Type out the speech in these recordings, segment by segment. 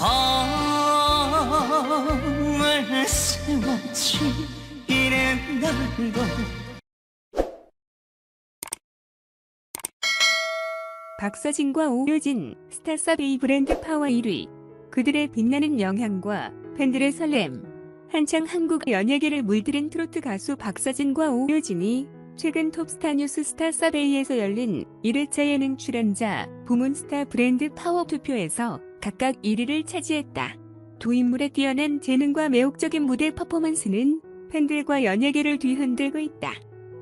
밤을 새웠지 이른 날도 박서진과 오효진 스타서베이 브랜드 파워 1위. 그들의 빛나는 영향과 팬들의 설렘. 한창 한국 연예계를 물들인 트로트 가수 박서진과 오효진이 최근 톱스타 뉴스 스타 서베이에서 열린 1회차 예능 출연자 부문 스타 브랜드 파워 투표에서 각각 1위를 차지했다. 두 인물의 뛰어난 재능과 매혹적인 무대 퍼포먼스는 팬들과 연예계를 뒤흔들고 있다.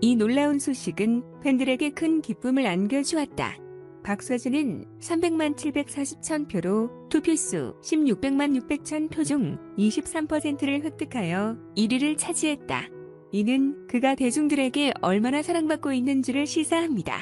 이 놀라운 소식은 팬들에게 큰 기쁨을 안겨주었다. 박서진은 300만 740천 표로 투표수 1600만 600천 표 중 23%를 획득하여 1위를 차지했다. 이는 그가 대중들에게 얼마나 사랑받고 있는지를 시사합니다.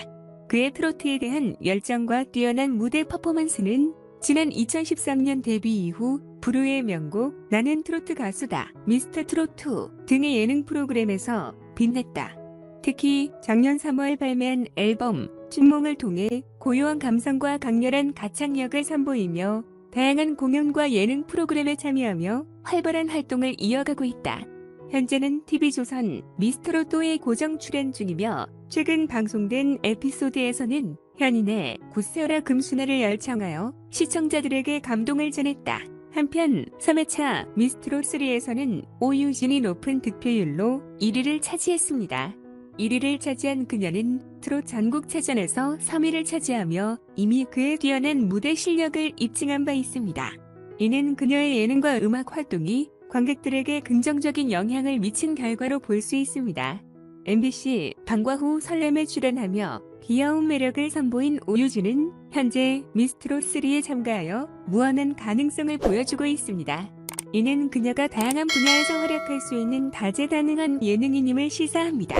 그의 트로트에 대한 열정과 뛰어난 무대 퍼포먼스는 지난 2013년 데뷔 이후 불후의 명곡 나는 트로트 가수다, 미스터 트로트 등의 예능 프로그램에서 빛냈다. 특히 작년 3월 발매한 앨범 춘몽을 통해 고요한 감성과 강렬한 가창력을 선보이며 다양한 공연과 예능 프로그램에 참여하며 활발한 활동을 이어가고 있다. 현재는 TV조선 미스터로또에 고정 출연 중이며 최근 방송된 에피소드에서는 현인의 굳세어라 금수나를 열창하여 시청자들에게 감동을 전했다. 한편 3회차 미스트로3에서는 오유진이 높은 득표율로 1위를 차지했습니다. 1위를 차지한 그녀는 트롯 전국체전에서 3위를 차지하며 이미 그의 뛰어난 무대 실력을 입증한 바 있습니다. 이는 그녀의 예능과 음악 활동이 관객들에게 긍정적인 영향을 미친 결과로 볼 수 있습니다. MBC 방과 후 설렘에 출연하며 귀여운 매력을 선보인 오유진은 현재 미스트롯3에 참가하여 무한한 가능성을 보여주고 있습니다. 이는 그녀가 다양한 분야에서 활약할 수 있는 다재다능한 예능인임을 시사합니다.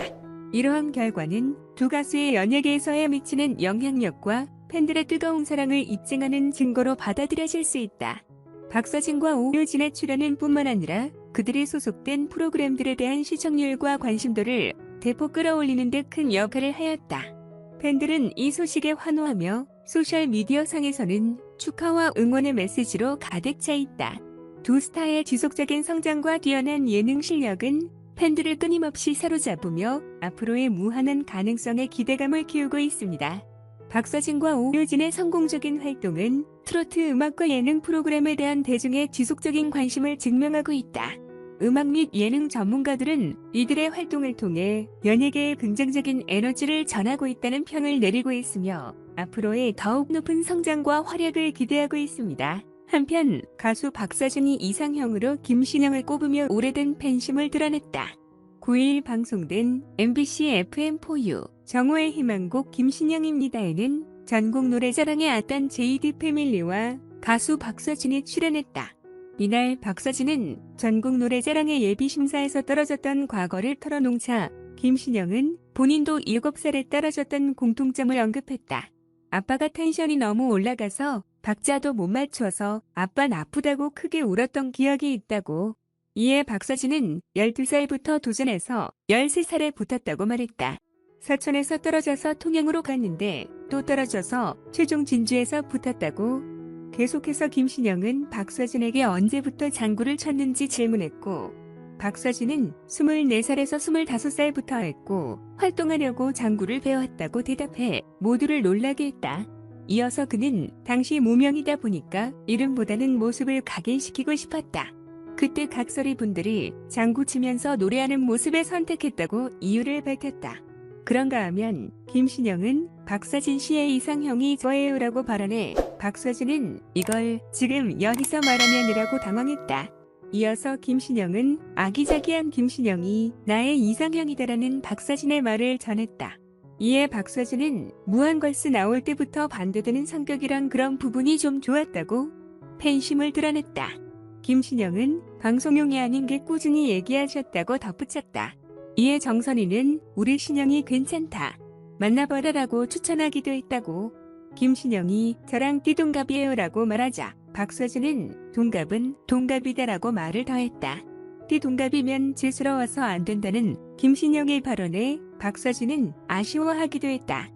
이러한 결과는 두 가수의 연예계에서의 미치는 영향력과 팬들의 뜨거운 사랑을 입증하는 증거로 받아들여질 수 있다. 박서진과 오효진의 출연은 뿐만 아니라 그들이 소속된 프로그램들에 대한 시청률과 관심도를 대폭 끌어올리는 데 큰 역할을 하였다. 팬들은 이 소식에 환호하며 소셜미디어 상에서는 축하와 응원의 메시지로 가득 차 있다. 두 스타의 지속적인 성장과 뛰어난 예능 실력은 팬들을 끊임없이 사로잡으며 앞으로의 무한한 가능성에 기대감을 키우고 있습니다. 박서진과 오효진의 성공적인 활동은 트로트 음악과 예능 프로그램에 대한 대중의 지속적인 관심을 증명하고 있다. 음악 및 예능 전문가들은 이들의 활동을 통해 연예계에 긍정적인 에너지를 전하고 있다는 평을 내리고 있으며 앞으로의 더욱 높은 성장과 활약을 기대하고 있습니다. 한편 가수 박서준이 이상형으로 김신영을 꼽으며 오래된 팬심을 드러냈다. 9일 방송된 MBC FM4U 정호의 희망곡 김신영입니다에는 전국 노래자랑에 왔던 JD 패밀리와 가수 박서진이 출연했다. 이날 박서진은 전국 노래자랑의 예비심사에서 떨어졌던 과거를 털어놓자 김신영은 본인도 7살에 떨어졌던 공통점을 언급했다. 아빠가 텐션이 너무 올라가서 박자도 못 맞춰서 아빠 아프다고 크게 울었던 기억이 있다고. 이에 박서진은 12살부터 도전해서 13살에 붙었다고 말했다. 서천에서 떨어져서 통영으로 갔는데 또 떨어져서 최종 진주에서 붙었다고. 계속해서 김신영은 박서진에게 언제부터 장구를 쳤는지 질문했고 박서진은 24살에서 25살부터 했고 활동하려고 장구를 배웠다고 대답해 모두를 놀라게 했다. 이어서 그는 당시 무명이다 보니까 이름보다는 모습을 각인시키고 싶었다. 그때 각설이 분들이 장구 치면서 노래하는 모습에 선택했다고 이유를 밝혔다. 그런가 하면 김신영은 박서진 씨의 이상형이 저예요라고 발언해 박서진은 이걸 지금 여기서 말하면이라고 당황했다. 이어서 김신영은 아기자기한 김신영이 나의 이상형이다라는 박서진의 말을 전했다. 이에 박서진은 무한걸스 나올 때부터 반대되는 성격이란 그런 부분이 좀 좋았다고 팬심을 드러냈다. 김신영은 방송용이 아닌 게 꾸준히 얘기하셨다고 덧붙였다. 이에 정선이는 우리 신영이 괜찮다. 만나봐라라고 추천하기도 했다고. 김신영이 저랑 띠동갑이에요 라고 말하자 박서진은 동갑은 동갑이다라고 말을 더했다. 띠동갑이면 죄스러워서 안 된다는 김신영의 발언에 박서진은 아쉬워하기도 했다.